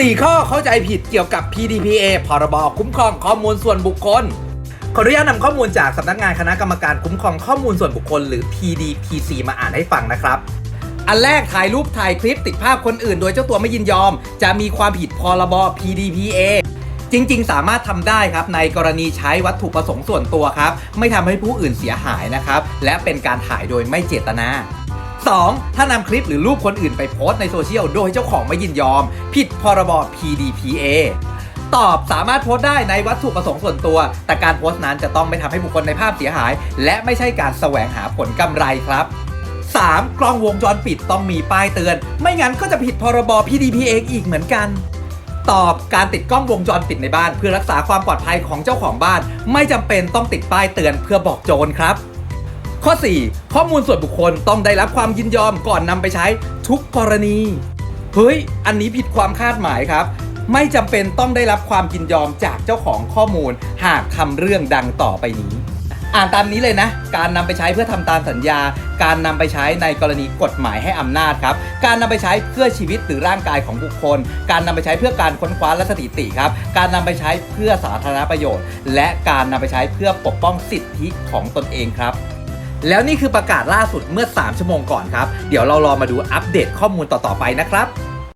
4 ข้อเข้าใจผิดเกี่ยวกับ PDPA พรบคุ้มครองข้อมูลส่วนบุคคล ขออนุญาตนำข้อมูลจากสำนักงานคณะกรรมการคุ้มครองข้อมูลส่วนบุคคลหรือ PDPC มาอ่านให้ฟังนะครับ อันแรกถ่ายรูปถ่ายคลิปติดภาพคนอื่น โดยเจ้าตัวไม่ยินยอม จะมีความผิดพรบ PDPA จริง ๆ สามารถทำได้ครับในกรณีใช้วัตถุประสงค์ส่วนตัวครับ ไม่ทำให้ผู้อื่นเสียหายนะครับ และเป็นการถ่ายโดยไม่เจตนา 2. ถ้านำคลิปหรือรูปคนอื่นไปโพสต์ในโซเชียลโดยเจ้าของไม่ยินยอม ผิดพรบ PDPA ตอบสามารถโพสต์ได้ในวัตถุประสงค์ส่วนตัว แต่การโพสต์นั้นจะต้องไม่ทำให้บุคคลในภาพเสียหาย และไม่ใช่การแสวงหาผลกำไรครับ 3. กล้องวงจรปิดต้องมีป้ายเตือน ไม่งั้นก็จะผิดพรบ PDPA อีกเหมือนกัน ตอบการติดกล้องวงจรปิดในบ้าน เพื่อรักษาความปลอดภัยของเจ้าของบ้าน ไม่จำเป็นต้องติดป้ายเตือนเพื่อบอกโจรครับ ข้อ 4 ข้อมูลส่วนบุคคลต้องได้รับความยินยอมก่อนนำไปใช้ทุกกรณี เฮ้ย อันนี้ผิดความคาดหมายครับ ไม่จำเป็นต้องได้รับความยินยอมจากเจ้าของข้อมูล หากทำเรื่องดังต่อไปนี้ อ่านตามนี้เลยนะ การนำไปใช้เพื่อทำตามสัญญา การนำไปใช้ในกรณีกฎหมายให้อำนาจครับ การนำไปใช้เพื่อชีวิตหรือร่างกายของบุคคล การนำไปใช้เพื่อการค้นคว้าและสถิติครับ การนำไปใช้เพื่อสาธารณประโยชน์ และการนำไปใช้เพื่อปกป้องสิทธิของตนเองครับ แล้วนี่คือประกาศล่าสุดเมื่อ 3 ชั่วโมงก่อนครับ เดี๋ยวเรารอมาดูอัปเดตข้อมูลต่อๆไปนะครับ